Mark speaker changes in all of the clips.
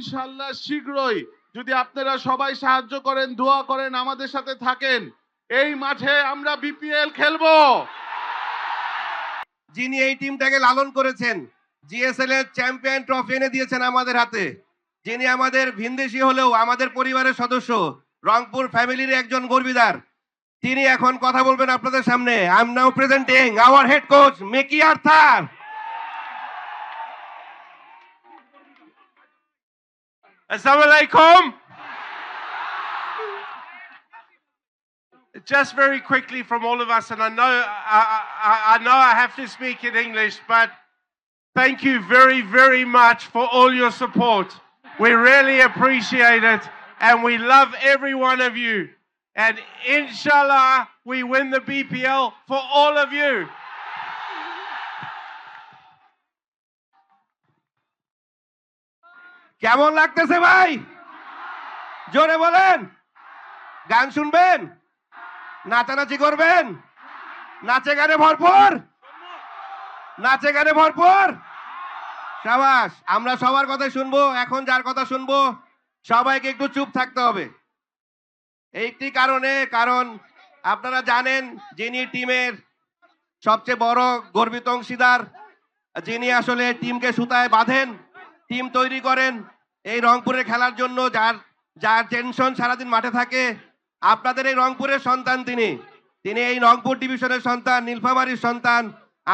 Speaker 1: ইনশাল্লাহ শীঘ্রই যদি আপনারা সবাই সাহায্য করেন, দোয়া করেন, আমাদের সাথে থাকেন, এই মাঠে আমরা বিপিএল খেলব।
Speaker 2: যিনি এই টিমটাকে লালন করেছেন, জিএসএল এর চ্যাম্পিয়ন ট্রফি এনে দিয়েছেন আমাদের হাতে, যিনি আমাদের ভিনদেশি হলেও আমাদের পরিবারের সদস্য, রংপুর ফ্যামিলির একজন গর্বিদার, তিনি এখন কথা বলবেন আপনাদের সামনে। I am now presenting our head coach Makey Arthur
Speaker 3: Assalamu. Just very quickly from all of us, and I know I, I, I know I have to speak in English, but thank you very, very much for all your support. We really appreciate it, and we love every one of you. And inshallah, we win the BPL for all of you.
Speaker 2: কেমন লাগতেছে ভাই? জোরে বলেন। গান শুনবেন? নাচানাচি করবেন? নাচে গানে ভরপুর? নাচে গানে ভরপুর? সাবাস, আমরা সবার কথা শুনব, এখন যার কথা শুনব, সবাইকে একটু চুপ থাকতে হবে। এইটি কারণে, কারণ আপনারা জানেন, যিনি টিমের সবচেয়ে বড় গর্বিত অংশীদার, যিনি আসলে টিমকে সুতায় বাঁধেন টিম তৈরি করেন। এই রংপুরে খেলার জন্য যার যার টেনশন সারাদিন মাঠে থাকে, আপনাদের এই রংপুরের সন্তান তিনি। তিনি এই রংপুর ডিভিশনের সন্তান, নীলফামারীর সন্তান,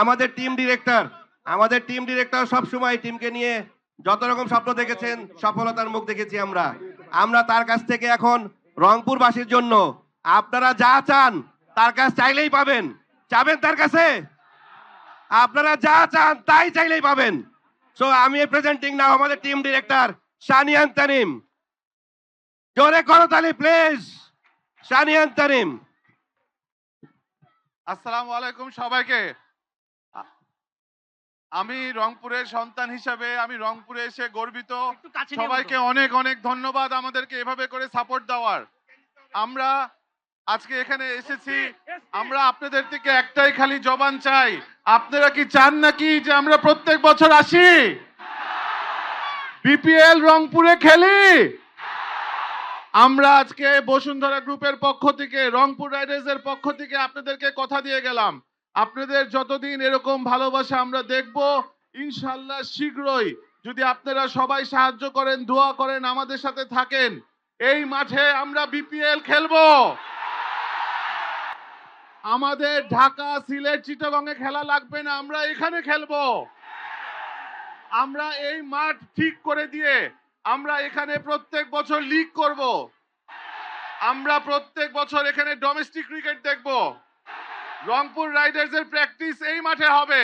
Speaker 2: আমাদের টিম ডিরেক্টর আমাদের টিম ডিরেক্টর সবসময় টিমকে নিয়ে যত রকম স্বপ্ন দেখেছেন, সফলতার মুখ দেখেছি আমরা। আমরা তার কাছ থেকে এখন রংপুরবাসীর জন্য আপনারা যা চান, তার কাছ চাইলেই পাবেন। চাবেন তার কাছে? আপনারা যা চান, তাই চাইলেই পাবেন। সো আমি প্রেজেন্টিং নাও আমাদের টিম ডিরেক্টর শানিয়ান তানিম জোরে করো তালি প্লিজ শানিয়ান তানিম
Speaker 1: আসসালামু আলাইকুম সবাইকে। আমি রংপুরের সন্তান হিসাবে আমি রংপুরে এসে গর্বিত। সবাইকে অনেক অনেক ধন্যবাদ আমাদেরকে এভাবে করে সাপোর্ট দেওয়ার। আমরা আজকে এখানে এসেছি। আমরা আপনাদের থেকে একটাই খালি জবান চাই। আপনারা কি চান নাকি যে আমরা প্রত্যেক বছর আসি? বিপিএল রংপুরে খেলি। আমরা আজকে বসুন্ধরা গ্রুপের পক্ষ থেকে রংপুর রাইডার্সের পক্ষ থেকে আপনাদেরকে কথা দিয়ে গেলাম। আপনাদের যতদিন এরকম ভালোবাসা আমরা দেখব ইনশাল্লাহ শীঘ্রই যদি আপনারা সবাই সাহায্য করেন দোয়া করেন আমাদের সাথে থাকেন এই মাঠে আমরা বিপিএল খেলব। আমাদের ঢাকা, সিলেট, চিটাগংয়ে খেলা লাগবে না, আমরা এখানে খেলব। আমরা এই মাঠ ঠিক করে দিয়ে আমরা এখানে প্রত্যেক বছর লিগ করব। আমরা প্রত্যেক বছর এখানে ডোমেস্টিক ক্রিকেট দেখব। রংপুর রাইডার্সের প্র্যাকটিস এই মাঠে হবে।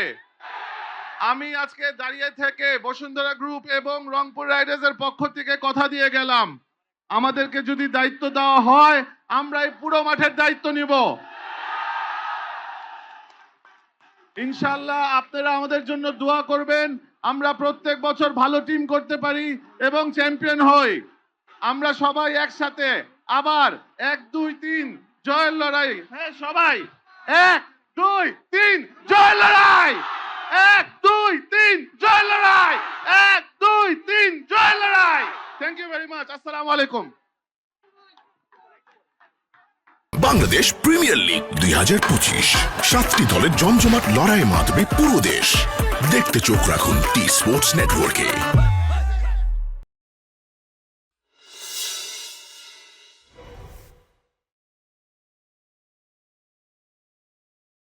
Speaker 1: আমি আজকে দাঁড়িয়ে থেকে বসুন্ধরা গ্রুপ এবং রংপুর রাইডার্সের পক্ষ থেকে কথা দিয়ে গেলাম। আমাদেরকে যদি দায়িত্ব দেওয়া হয়, আমরা এই পুরো মাঠের দায়িত্ব নিব। ইনশাল্লাহ আপনারা আমাদের জন্য দোয়া করবেন। আমরা প্রত্যেক বছর ভালো টিম করতে পারি এবং চ্যাম্পিয়ন হই। আমরা সবাই একসাথে আবার এক, দুই, তিন, জয়ের লড়াই। হ্যাঁ সবাই। এক, দুই, তিন জয় লড়াই। এক, দুই, তিন জয় লড়াই। এক, দুই, তিন জয় লড়াই। থ্যাংক ইউ ভেরি মাচ আসসালামু আলাইকুম
Speaker 4: বাংলাদেশ প্রিমিয়ার লিগ দুই হাজার পঁচিশ। সাতটি দলের জমজমাট লড়াই মাতবে পুরো দেশ। দেখতে চোখ রাখুন টি স্পোর্টস নেটওয়ার্কে